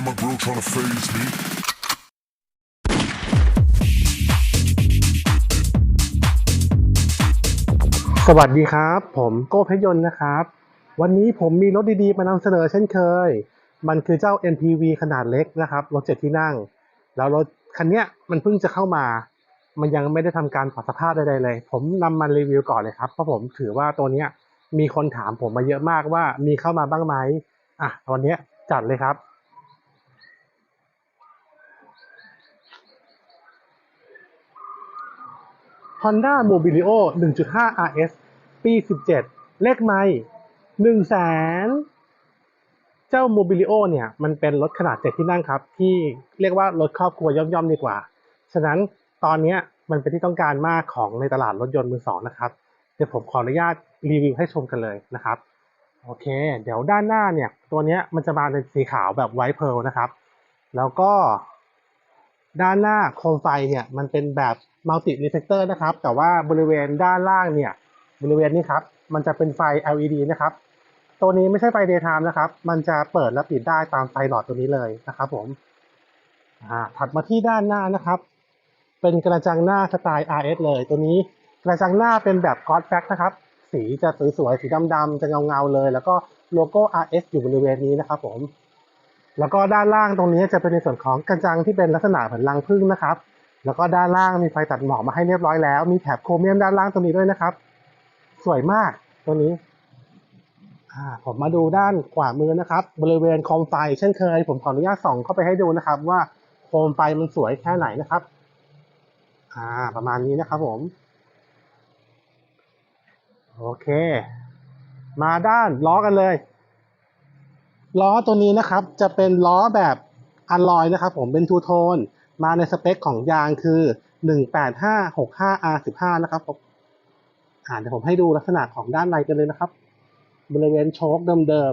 in my grill trying to phase me. สวัสดีครับ ผมโก้เพชรยนต์นะครับ วันนี้ผมมีรถดีๆ มานำเสนอเช่นเคย มันคือเจ้า MPV ขนาดเล็กนะครับ รถเจ็ดที่นั่ง แล้วรถคันเนี้ยมันเพิ่งจะเข้ามา มันยังไม่ได้ทำการปรับสภาพใดๆเลย ผมนำมันรีวิวก่อนเลยครับเพราะผมถือว่าตัวเนี้ยมีคนถามผมมาเยอะมากว่ามีเข้ามาบ้างไหมอะวันนี้จัดเลยครับ Honda Mobilio 1.5 RS ปี 17 เลขไม่1 0 0 0 0แสนเจ้า Mobilio เนี่ย มันเป็นรถขนาดเจ็ดที่นั่งครับ ที่เรียกว่ารถครอบครัวย่อมๆดีกว่า ฉะนั้นตอนนี้มันเป็นที่ต้องการมากของในตลาดรถยนต์มือสองนะครับ เดี๋ยวผมขออนุญาตรีวิวให้ชมกันเลยนะครับ โอเค เดี๋ยวด้านหน้าเนี่ย ตัวนี้มันจะมาเป็นสีขาวแบบไวท์เพลนะครับ แล้วก็ ด้านหน้าโคมไฟเนี่ยมันเป็นแบบมัลติรีเฟกเตอร์นะครับ แต่ว่าบริเวณด้านล่างเนี่ยบริเวณนี้ครับมันจะเป็นไฟ LED นะครับตัวนี้ไม่ใช่ไฟ daytime นะครับ มันจะเปิดและปิดได้ตามไฟหลอดตัวนี้เลยนะครับผมถัดมาที่ด้านหน้านะครับ เป็นกระจังหน้าสไตล์ RS เลย ตัวนี้กระจังหน้าเป็นแบบ God Back นะครับ สีจะสวยๆ สีดำๆ จะเงาๆ เลย แล้วก็โลโก้ RS อยู่บริเวณนี้นะครับผม แล้วก็ด้านล่างตรงนี้จะเป็นในส่วนของกระจังที่เป็นลักษณะเหมือนรังผึ้งนะครับ แล้วก็ด้านล่างมีไฟตัดหมอกมาให้เรียบร้อยแล้ว มีแถบโครเมียมด้านล่างตรงนี้ด้วยนะครับ สวยมากตัวนี้อ่าผมมาดูด้านขวามือนะครับ บริเวณโคมไฟเช่นเคย ผมขออนุญาตส่องเข้าไปให้ดูนะครับ ว่าโคมไฟมันสวยแค่ไหนนะครับ อ่า ประมาณนี้นะครับ ผม โอเค มาด้านล้อกันเลย ล้อตัวนี้นะครับจะเป็นล้อแบบอลลอยนะครับผมเป็นทูโทน มาในสเปคของยางคือ 18565R15 นะครับผมอ่าเดี๋ยวผมให้ดูลักษณะของด้านในกันเลยนะครับ บริเวณโชคเดิม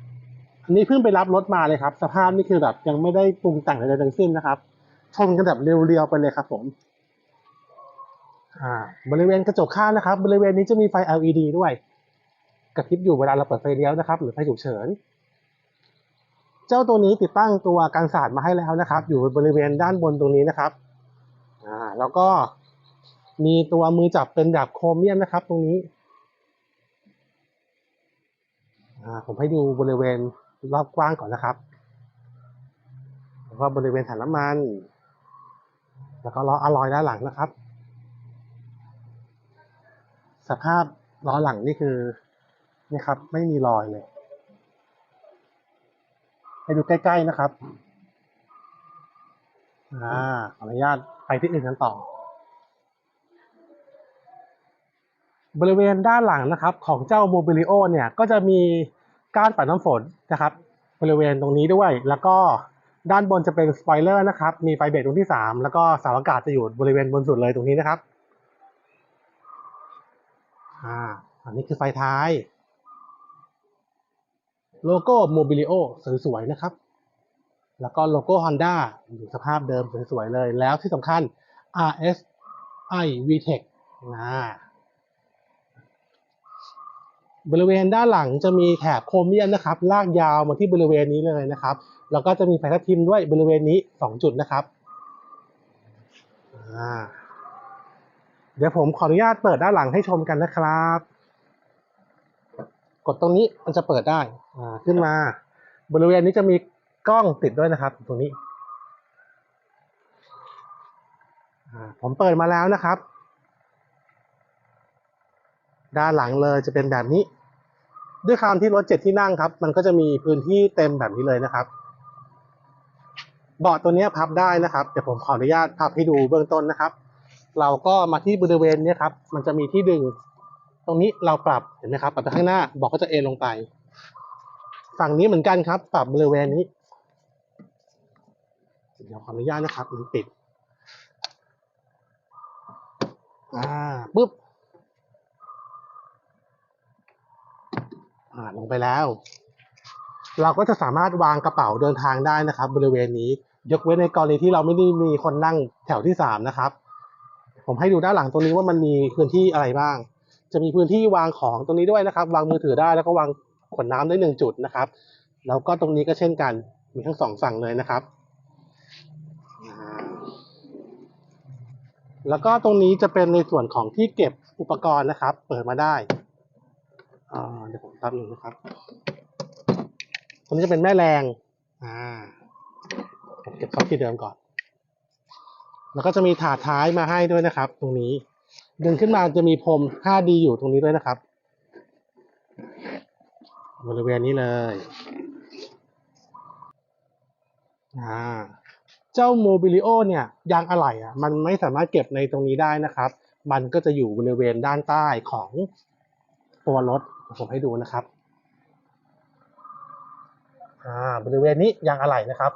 ๆ อันนี้เพิ่งไปรับรถมาเลยครับ สภาพนี่คือแบบยังไม่ได้ปรุงแต่งใดๆทั้งสิ้นนะครับชนกันแบบเรียวๆไปเลยครับผมอ่าบริเวณกระจกข้างนะครับ บริเวณนี้จะมีไฟ LED ด้วยกระพริบอยู่เวลาเราเปิดไฟเลี้ยวนะครับ หรือไฟฉุกเฉิน เจ้าตัวนี้ติดตั้งตัวกันศาสตร์มาให้แล้วนะครับ อยู่บริเวณด้านบนตรงนี้นะครับอ่าแล้วก็มีตัวมือจับเป็นแบบโครเมียมนะครับ ตรงนี้อ่าผมให้ดูบริเวณรอบกว้างก่อนนะครับแล้วก็บริเวณถังน้ำมัน แล้วก็ล้ออะลอยด้านหลังนะครับ สภาพล้อหลังนี่คือนี่ครับ ไม่มีรอยเลย ให้ดูใกล้ๆนะครับ อ่าขออนุญาตไปที่อื่นกันต่อ บริเวณด้านหลังนะครับ ของเจ้าโมบิลิโอเนี่ย ก็จะมีก้านปัดน้ำฝนนะครับ บริเวณตรงนี้ด้วย แล้วก็ด้านบนจะเป็นสปอยเลอร์นะครับ มีไฟเบรกตรงที่สามแล้วก็เสาอากาศจะอยู่บริเวณบนสุดเลยตรงนี้นะครับ อ่า อันนี้คือไฟท้าย โลโก้โมบิลิโอสวยๆนะครับ แล้วก็โลโก้ Honda อยู่สภาพเดิมสวยๆเลย แล้วที่สำคัญ RSI VTEC นะบริเวณด้านหลังจะมีแถบโครเมียมนะครับ ลากยาวมาที่บริเวณนี้เลยนะครับ แล้วก็จะมีไฟทับทิมด้วยบริเวณนี้ 2 จุดนะครับ เดี๋ยวผมขออนุญาตเปิดด้านหลังให้ชมกันนะครับ กดตรงนี้มันจะเปิดได้ อ่าขึ้นมา บริเวณนี้จะมีกล้องติดด้วยนะครับตรงนี้ผมเปิดมาแล้วนะครับ ด้านหลังเลยจะเป็นแบบนี้ ด้วยความที่รถเจ็ดที่นั่งครับ มันก็จะมีพื้นที่เต็มแบบนี้เลยนะครับ เบาะตัวนี้พับได้นะครับ เดี๋ยวผมขออนุญาตพับให้ดูเบื้องต้นนะครับ เราก็มาที่บริเวณนี้ครับ มันจะมีที่ดึง ตรงนี้เราปรับเห็นไหมครับปรับไปข้างหน้าเบอกก็จะเอนลงไป ฝั่งนี้เหมือนกันครับ ปรับบริเวณนี้ เดี๋ยวขออนุญาตนะครับมันติด อ่าปุ๊บอ่าลงไปแล้ว เราก็จะสามารถวางกระเป๋าเดินทางได้นะครับ บริเวณนี้ ยกเว้นในกรณีที่เราไม่ได้มีคนนั่งแถวที่สามนะครับ ผมให้ดูด้านหลังตรงนี้ว่ามันมีพื้นที่อะไรบ้าง จะมีพื้นที่วางของตรงนี้ด้วยนะครับ วางมือถือได้แล้วก็วาง ขวดน้ำได้หนึ่งจุดนะครับ แล้วก็ตรงนี้ก็เช่นกัน มีทั้งสองฝั่งเลยนะครับ แล้วก็ตรงนี้จะเป็นในส่วนของที่เก็บอุปกรณ์นะครับ เปิดมาได้อ่าเดี๋ยวผมแป๊บหนึ่งนะครับตรงนี้จะเป็นแม่แรงอ่าผมเก็บเข้าที่เดิมก่อน แล้วก็จะมีถาดท้ายมาให้ด้วยนะครับ ตรงนี้ ดึงขึ้นมาจะมีพรม 5D อยู่ตรงนี้ด้วยนะครับ บริเวณนี้เลยอ่าเจ้าโมบิลิโอเนี่ยยางอะไหล่อะมันไม่สามารถเก็บในตรงนี้ได้นะครับ มันก็จะอยู่บริเวณด้านใต้ของตัวรถผมให้ดูนะครับอ่าบริเวณนี้ยางอะไหล่นะครับ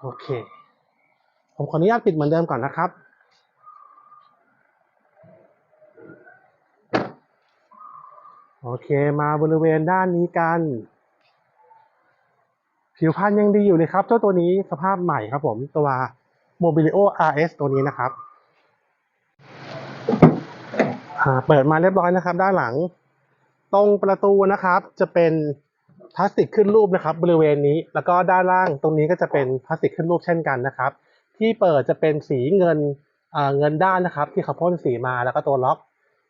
โอเค ผมขออนุญาตปิดเหมือนเดิมก่อนนะครับ โอเคมาบริเวณด้านนี้กัน ผิวพรรณยังดีอยู่เลยครับ เจ้าตัวนี้สภาพใหม่ครับผมตัว Mobilio RS ตัวนี้นะครับเปิดมาเรียบร้อยนะครับ ด้านหลัง ตรงประตูนะครับ จะเป็นพลาสติกขึ้นรูปนะครับ บริเวณนี้แล้วก็ด้านล่างตรงนี้ก็จะเป็นพลาสติกขึ้นรูปเช่นกันนะครับ ที่เปิดจะเป็นสีเงินเงินด้านนะครับ ที่เขาพ่นสีมาแล้วก็ตัวล็อก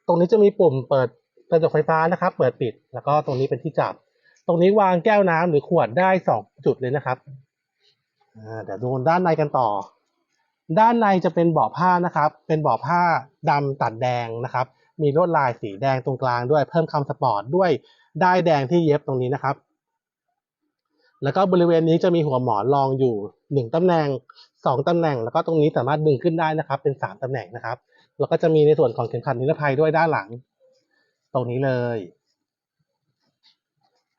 ตรงนี้จะมีปุ่มเปิด กระจกไฟฟ้านะครับ เปิดปิด แล้วก็ตรงนี้เป็นที่จับ ตรงนี้วางแก้วน้ำหรือขวดได้สองจุดเลยนะครับเดี๋ยวดูด้านในกันต่อ ด้านในจะเป็นเบาะผ้านะครับ เป็นเบาะผ้าดำตัดแดงนะครับ มีลวดลายสีแดงตรงกลางด้วย เพิ่มคำสปอร์ตด้วยได้ายแดงที่เย็บตรงนี้นะครับ แล้วก็บริเวณนี้จะมีหัวหมอนรองอยู่หนึ่งตำแหน่งสองตำแหน่ง แล้วก็ตรงนี้สามารถดึงขึ้นได้นะครับ เป็นสามตำแหน่งนะครับ แล้วก็จะมีในส่วนของเข็มขัดนิรภัยด้วยด้านหลัง ตรงนี้เลย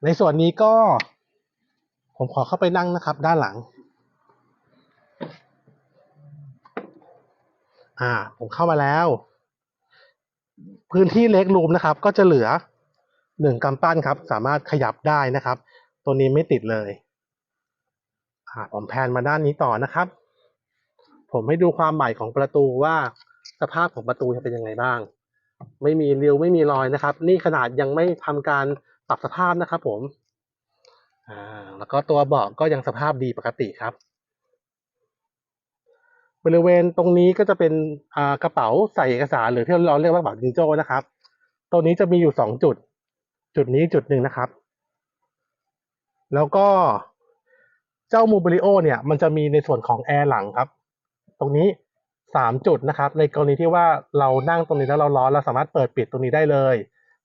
ในส่วนนี้ก็ ผมขอเข้าไปนั่งนะครับ ด้านหลัง อ่า ผมเข้ามาแล้ว พื้นที่เล็กรูมนะครับ ก็จะเหลือหนึ่งกำปั้นครับ สามารถขยับได้นะครับ ตัวนี้ไม่ติดเลย อ่า ผมแพนมาด้านนี้ต่อนะครับ ผมให้ดูความใหม่ของประตูว่าสภาพของประตูจะเป็นยังไงบ้าง ไม่มีริ้วไม่มีรอยนะครับ นี่ขนาดยังไม่ทำการปรับสภาพนะครับ ผมอ่าแล้วก็ตัวเบาะก็ยังสภาพดีปกติครับ บริเวณตรงนี้ก็จะเป็นอ่ากระเป๋าใส่เอกสารหรือที่เราเรียกว่ากระเป๋าจิงโจ้นะครับ ตัวนี้จะมีอยู่สองจุด จุดนี้จุดหนึ่งนะครับ แล้วก็เจ้าโมบิลิโอเนี่ย มันจะมีในส่วนของแอร์หลังครับ ตรงนี้ สามจุดนะครับ ในกรณีที่ว่าเรานั่งตรงนี้แล้วเราร้อนเราสามารถเปิดปิดตรงนี้ได้เลย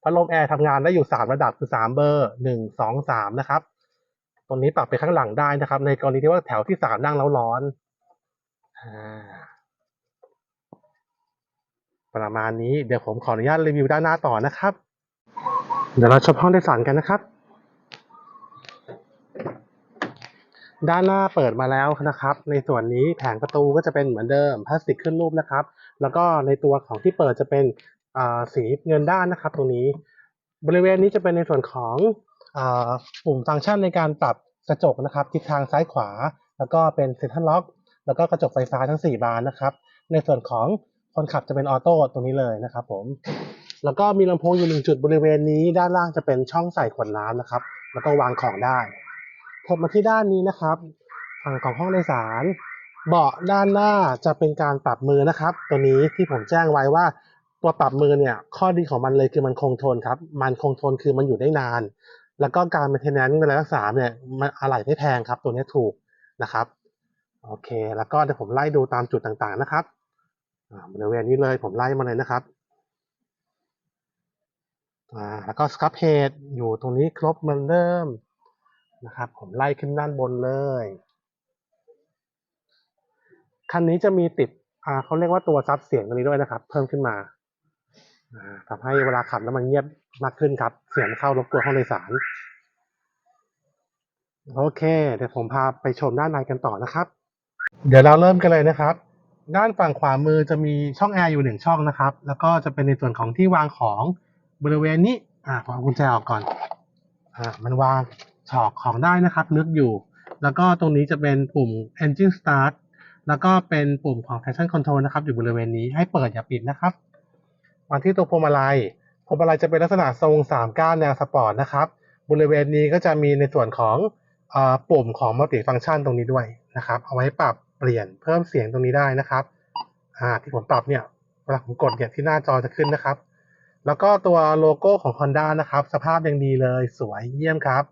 พัดลมแอร์ทำงานได้อยู่สามระดับคือสามเบอร์หนึ่งสองสามนะครับ ตรงนี้ปรับไปข้างหลังได้นะครับ ในกรณีที่ว่าแถวที่สามนั่งแล้วร้อนอประมาณนี้เดี๋ยวผมขออนุญาตรีวิวด้านหน้าต่อนะครับ เดี๋ยวเราชมห้องโดยสารกันนะครับ ด้านหน้าเปิดมาแล้วนะครับ ในส่วนนี้แผงประตูก็จะเป็นเหมือนเดิมพลาสติกขึ้นรูปนะครับ แล้วก็ในตัวของที่เปิดจะเป็นสีเงินด้านนะครับ ตรงนี้ บริเวณนี้จะเป็นในส่วนของอปุ่มฟังก์ชันในการปรับกระจกนะครับทิศทางซ้ายขวา แล้วก็เป็นเซ็นทรัลล็อก แล้วก็กระจกไฟฟ้าทั้ง 4 บานนะครับ ในส่วนของคนขับจะเป็นออโต้ตรงนี้เลยนะครับผมแล้วก็มีลำโพงอยู่หนึ่งจุดบริเวณนี้ ด้านล่างจะเป็นช่องใส่ขวดน้ำนะครับ แล้วก็วางของได้ ถัดมาที่ด้านนี้นะครับ ฝั่งของห้องโดยสาร เบาะด้านหน้าจะเป็นการปรับมือนะครับ ตัวนี้ที่ผมแจ้งไว้ว่าตัวปรับมือเนี่ยข้อดีของมันเลยคือมันคงทนครับ มันคงทนคือมันอยู่ได้นาน แล้วก็การ maintenance เวลารักษาเนี่ยมันอะไหล่ไม่แพงครับ ตัวนี้ถูกนะครับโอเค แล้วก็เดี๋ยวผมไล่ดูตามจุดต่างๆนะครับอ่าบริเวณนี้เลยผมไล่มาเลยนะครับอ่าแล้วก็สครับเฮดอยู่ตรงนี้ครบเหมือนเดิม นะครับ ผมไล่ขึ้นด้านบนเลย คันนี้จะมีติดเขาเรียกว่าตัวซับเสียงตรงนี้ด้วยนะครับ เพิ่มขึ้นมาอ่าทำให้เวลาขับแล้วมันเงียบมากขึ้นครับ เสียงเข้ารบกวนห้องโดยสาร โอเค เดี๋ยวผมพาไปชมด้านในกันต่อนะครับ เดี๋ยวเราเริ่มกันเลยนะครับ ด้านฝั่งขวามือจะมีช่องแอร์อยู่หนึ่งช่องนะครับ แล้วก็จะเป็นในส่วนของที่วางของบริเวณนี้ อ่าผมเอากุญแจออกก่อน อ่า มันวาง ฉอกของได้นะครับ นึกอยู่ แล้วก็ตรงนี้จะเป็นปุ่ม engine start แล้วก็เป็นปุ่มของ traction control นะครับ อยู่บริเวณนี้ให้เปิดอย่าปิดนะครับมาที่ตัวพวงมาลัยพวงมาลัยจะเป็นลักษณะทรงสามก้านแนวสปอร์ตนะครับ บริเวณนี้ก็จะมีในส่วนของอปุ่มของมัลติฟัง c t ชันตรงนี้ด้วยนะครับ เอาไว้ปรับเปลี่ยนเพิ่มเสียงตรงนี้ได้นะครับที่ผมปรับเนี่ยเวลาผมกดเนี่ยที่หน้าจอจะขึ้นนะครับ แล้วก็ตัวโลโก้ของ Honda นะครับ สภาพยังดีเลยสวยเยี่ยมครับ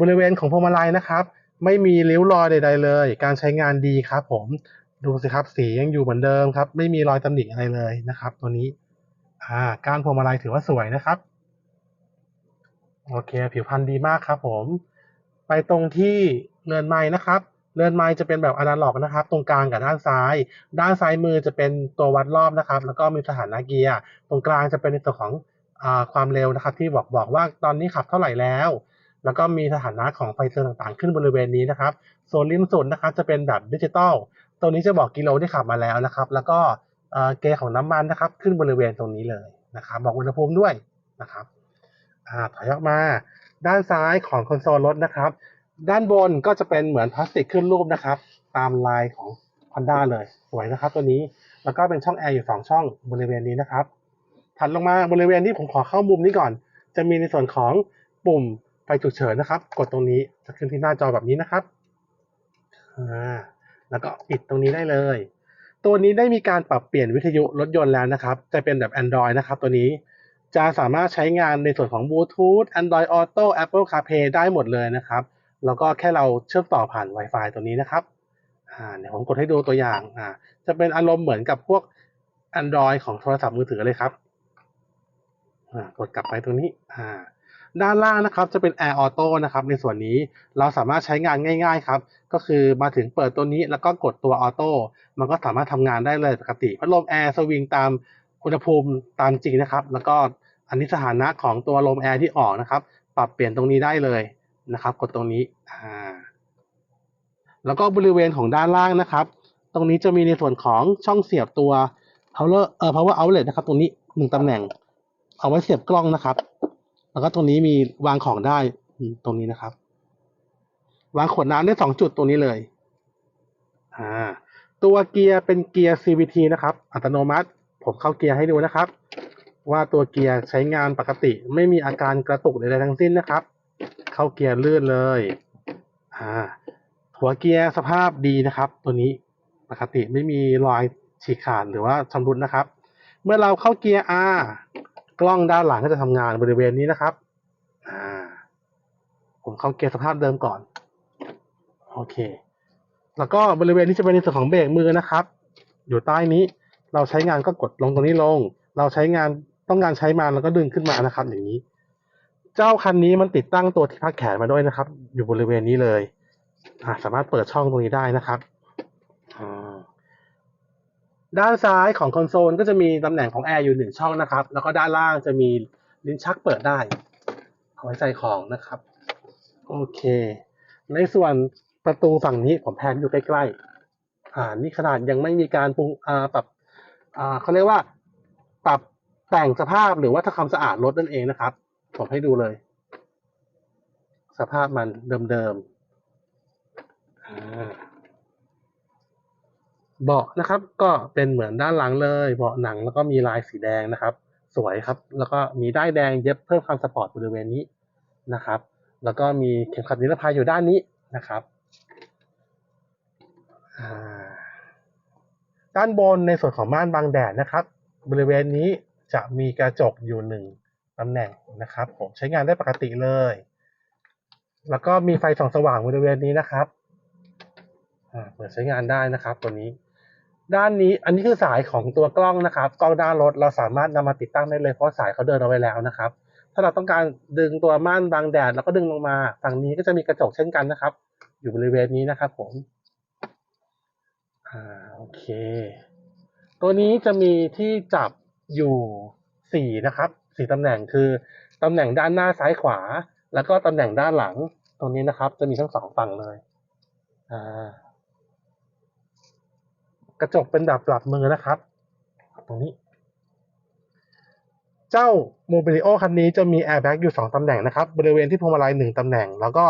บริเวณของพวงมาลัยนะครับ ไม่มีริ้วรอยใด ๆ เลย การใช้งานดีครับ ผมดูสิครับสียังอยู่เหมือนเดิมครับ ไม่มีรอยตำหนิอะไรเลยนะครับ ตัวนี้อ่าการพวงมาลัยถือว่าสวยนะครับโอเค ผิวพรรณดีมากครับ ผม ไปตรงที่เรือนไม้นะครับเรือนไม้จะเป็นแบบอนาล็อกนะครับ ตรงกลางกับด้านซ้าย ด้านซ้ายมือจะเป็นตัววัดรอบนะครับ แล้วก็มีสถานะเกียร์ตรงกลางจะเป็นในส่วนของอความเร็วนะครับ ที่บอกบอกว่าตอนนี้ขับเท่าไหร่แล้ว แล้วก็มีสถานะของไฟเตือนต่างๆ ขึ้นบริเวณนี้นะครับโซนริมสุดนะครับจะเป็นแบบดิจิตอลตัวนี้จะบอกกิโลที่ขับมาแล้วนะครับ แล้วก็เกณฑ์ของน้ำมันนะครับ ขึ้นบริเวณตรงนี้เลยนะครับ บอกอุณหภูมิด้วยนะครับอถอยออกมา ด้านซ้ายของคอนโซลรถนะครับ ด้านบนก็จะเป็นเหมือนพลาสติกขึ้นรูปนะครับ ตามลายของ Honda เลยสวยนะครับ ตัวนี้แล้วก็เป็นช่องแอร์อยู่สองช่องบริเวณนี้นะครับถัดลงมาบริเวณที่ผมขอเข้ามุมนี้ก่อน จะมีในส่วนของปุ่ม ไฟฉุกเฉินนะครับ กดตรงนี้จะขึ้นที่หน้าจอแบบนี้นะครับแล้วก็ปิดตรงนี้ได้เลย ตัวนี้ได้มีการปรับเปลี่ยนวิทยุรถยนต์แล้วนะครับ จะเป็นแบบ Android นะครับตัวนี้จะสามารถใช้งานในส่วนของ Bluetooth Android Auto Apple CarPlay ได้หมดเลยนะครับ แล้วก็แค่เราเชื่อมต่อผ่าน Wi-Fi ตัวนี้นะครับเดี๋ยวผมกดให้ดูตัวอย่างอ่าจะเป็นอารมณ์เหมือนกับพวก Android ของโทรศัพท์มือถือเลยครับอ่ากดกลับไปตรงนี้อ่า ด้านล่างนะครับจะเป็น Air Auto นะครับในส่วนนี้เราสามารถใช้งานง่ายๆครับก็คือมาถึงเปิดตัวนี้แล้วก็กดตัวออโต้มันก็สามารถทำงานได้เลยปกติพัดลมแอร์สวิงตามอุณหภูมิตามจริงนะครับ แล้วก็อันนี้สถานะของตัวลมแอร์ที่ออกนะครับ ปรับเปลี่ยนตรงนี้ได้เลยนะครับ กดตรงนี้อ่าแล้วก็บริเวณของด้านล่างนะครับ ตรงนี้จะมีในส่วนของช่องเสียบตัว power เอ่อ power outlet นะครับ ตรงนี้หนึ่งตำแหน่ง เอาไว้เสียบกล้องนะครับ แล้วก็ตรงนี้มีวางของได้ตรงนี้นะครับ วางขวดน้ำได้สองจุดตรงนี้เลย อ่า ตัวเกียร์เป็นเกียร์ CVT นะครับ อัตโนมัติ ผมเข้าเกียร์ให้ดูนะครับ ว่าตัวเกียร์ใช้งานปกติ ไม่มีอาการกระตุกใดๆทั้งสิ้นนะครับ เข้าเกียร์ลื่นเลย อ่า หัวเกียร์สภาพดีนะครับ ตัวนี้ปกติไม่มีรอยฉีกขาดหรือว่าชำรุดนะครับ เมื่อเราเข้าเกียร์ R กล้องด้านหลังก็จะทำงานบริเวณนี้นะครับอ่าผมเข้าเกียร์สภาพเดิมก่อน โอเค แล้วก็บริเวณนี้จะเป็นในส่วนของเบรกมือนะครับ อยู่ใต้นี้เราใช้งานก็กดลงตรงนี้ลง เราใช้งานต้องการใช้มาแล้วก็ดึงขึ้นมานะครับ อย่างนี้ เจ้าคันนี้มันติดตั้งตัวที่พักแขนมาด้วยนะครับ อยู่บริเวณนี้เลยสามารถเปิดช่องตรงนี้ได้นะครับอ่า ด้านซ้ายของคอนโซลก็จะมีตำแหน่งของแอร์อยู่หนึ่งช่องนะครับ แล้วก็ด้านล่างจะมีลิ้นชักเปิดได้เอาไว้ใส่ของนะครับ โอเค ในส่วนประตูฝั่งนี้ผมแพนอยู่ใกล้ๆอ่านี่ขนาดยังไม่มีการปรุงอ่าปรับอ่าเขาเรียกว่าปรับแต่งสภาพหรือว่าทำความสะอาดรถนั่นเองนะครับ ผมให้ดูเลย สภาพมันเดิมๆอ่า เบาะนะครับ ก็เป็นเหมือนด้านหลังเลย เบาะหนังแล้วก็มีลายสีแดงนะครับ สวยครับ แล้วก็มีด้ายแดงเย็บเพิ่มความสปอร์ตบริเวณนี้นะครับ แล้วก็มีเข็มขัดนิรภัยอยู่ด้านนี้นะครับอ่าด้านบนในส่วนของม่านบังแดดนะครับ บริเวณนี้จะมีกระจกอยู่หนึ่งตำแหน่งนะครับผมใช้งานได้ปกติเลย แล้วก็มีไฟส่องสว่างบริเวณนี้นะครับอ่าเปิดใช้งานได้นะครับตัวนี้ ด้านนี้อันนี้คือสายของตัวกล้องนะครับ กล้องด้านรถเราสามารถนำมาติดตั้งได้เลยเพราะสายเขาเดินเอาไว้แล้วนะครับ ถ้าเราต้องการดึงตัวม่านบังแดดแล้วก็ดึงลงมาฝั่งนี้ก็จะมีกระจกเช่นกันนะครับ อยู่บริเวณนี้นะครับ ผมอ่าโอเค ตัวนี้จะมีที่จับอยู่สี่นะครับสี่ตำแหน่งคือตำแหน่งด้านหน้าซ้ายขวา แล้วก็ตำแหน่งด้านหลัง ตรงนี้นะครับ จะมีทั้งสองฝั่งเลยอ่า กระจกเป็นแบบปรับมือนะครับ ตรงนี้ เจ้าโมบิลิโอคันนี้จะมีแอร์แบ็กอยู่สองตำแหน่งนะครับ บริเวณที่พวงมาลัยหนึ่งตำแหน่ง แล้วก็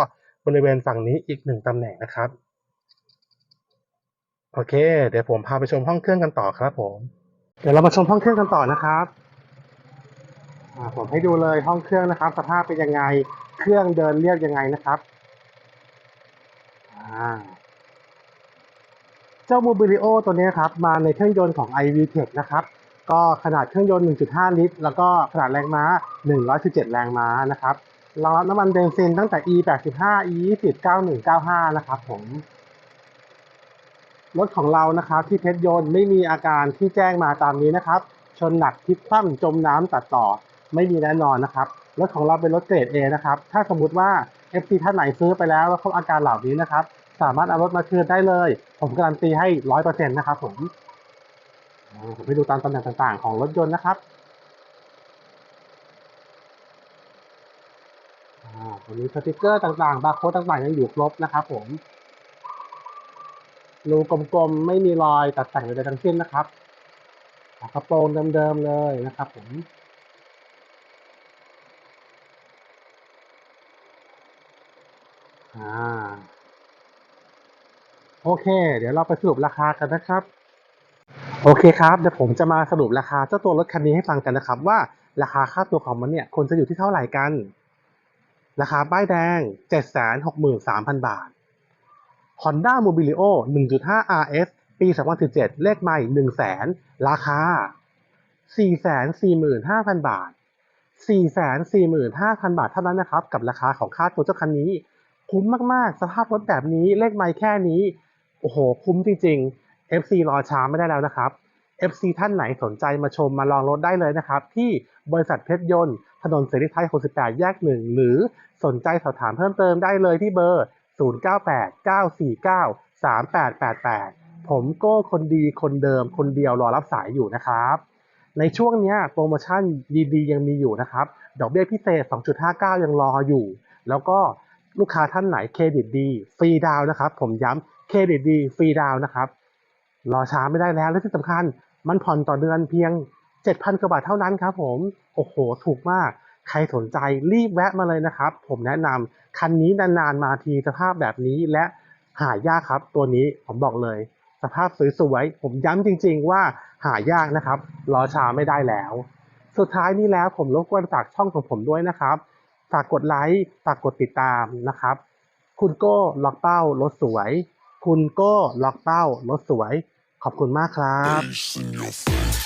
บริเวณฝั่งนี้อีกหนึ่งตำแหน่งนะครับ โอเค เดี๋ยวผมพาไปชมห้องเครื่องกันต่อครับผม เดี๋ยวเรามาชมห้องเครื่องกันต่อนะครับผมให้ดูเลยห้องเครื่องนะครับ สภาพเป็นยังไง เครื่องเดินเรียบยังไงนะครับ อ่า เจ้าโมบิลิโอตัวนี้ครับมาในเครื่องยนต์ของ iVTEC นะครับก็ขนาดเครื่องยนต์ 1.5 ลิตร แล้วก็ขนาดแรงม้า 117 แรงม้านะครับรองรับน้ำมันเบนซินตั้งแต่ E85 E20 9195 นะครับผม รถของเรานะครับที่เพชรยนต์ไม่มีอาการที่แจ้งมาตามนี้นะครับ ชนหนักพลิกคว่ำจมน้ำตัดต่อไม่มีแน่นอนนะครับ รถของเราเป็นรถเกรด A นะครับ ถ้าสมมุติว่า FC ท่านไหนซื้อไปแล้วแล้วพบอาการเหล่านี้นะครับ สามารถเอารถมาคืนได้เลย ผมการันตีให้ร้อยเปอร์เซ็นต์นะครับผมผมไปดูตามตำแหน่งต่างๆ ของรถยนต์นะครับอ่าตัวนี้สติกเกอร์ต่างๆ บาร์โค้ดต่างๆ ยังอยู่ครบนะครับผมรูกลมๆ ไม่มีรอยตัดแต่งใดๆทั้งสิ้นนะครับกระโปรงเดิมๆ เลยนะครับผมอ่า โอเค เดี๋ยวเราไปสรุปราคากันนะครับ โอเคครับเดี๋ยวผมจะมาสรุปราคาเจ้าตัวรถคันนี้ให้ฟังกันนะครับ ว่าราคาค่าตัวของมันเนี่ยควรจะอยู่ที่เท่าไหร่กัน ราคาป้ายแดง 763,000 บาท Honda Mobilio 1.5 RS ปี 2017 เลขใหม่ 100,000 ราคา 445,000 บาท 445,000 บาทเท่านั้นนะครับ กับราคาของค่าตัวเจ้าคันนี้ คุ้มมาก ๆ สภาพรถแบบนี้เลขไม่แค่นี้ อ้โห คุ้มจริงๆ FC รอช้าไม่ได้แล้วนะครับ FC ท่านไหนสนใจมาชมมาลองรถได้เลยนะครับ ที่บริษัทเพชรยนต์ถนนเสรีไทย68แยก1หรือสนใจสอบถามเพิ่มเติมได้เลยที่เบอร์ 0989493888 ผมโก้คนดีคนเดิมคนเดียวรอรับสายอยู่นะครับ ในช่วงนี้โปรโมชั่นดีๆ ยังมีอยู่นะครับ ดอกเบี้ยพิเศษ 2.59 ยังรออยู่ แล้วก็ลูกค้าท่านไหนเครดิตดี ฟรีดาวนะครับ ผมย้ำ เครดิตดีฟรีดาวนะครับ รอช้าไม่ได้แล้วและที่สำคัญมันผ่อนต่อเดือนเพียง 7,000กว่าบาทเท่านั้นครับผมโอ้โห ถูกมาก ใครสนใจรีบแวะมาเลยนะครับ ผมแนะนำคันนี้นานๆมาทีสภาพแบบนี้และหายากครับ ตัวนี้ผมบอกเลย สภาพสวยๆผมย้ำจริง ๆ ว่าหายากนะครับรอช้าไม่ได้แล้ว สุดท้ายนี้แล้วผมรบกวนฝากช่องของผมด้วยนะครับฝากกดไลค์ฝากกดติดตามนะครับ คุณโก้ล็อกเป้ารถสวย คุณโก้ล็อกเป้ารถสวย ขอบคุณมากครับ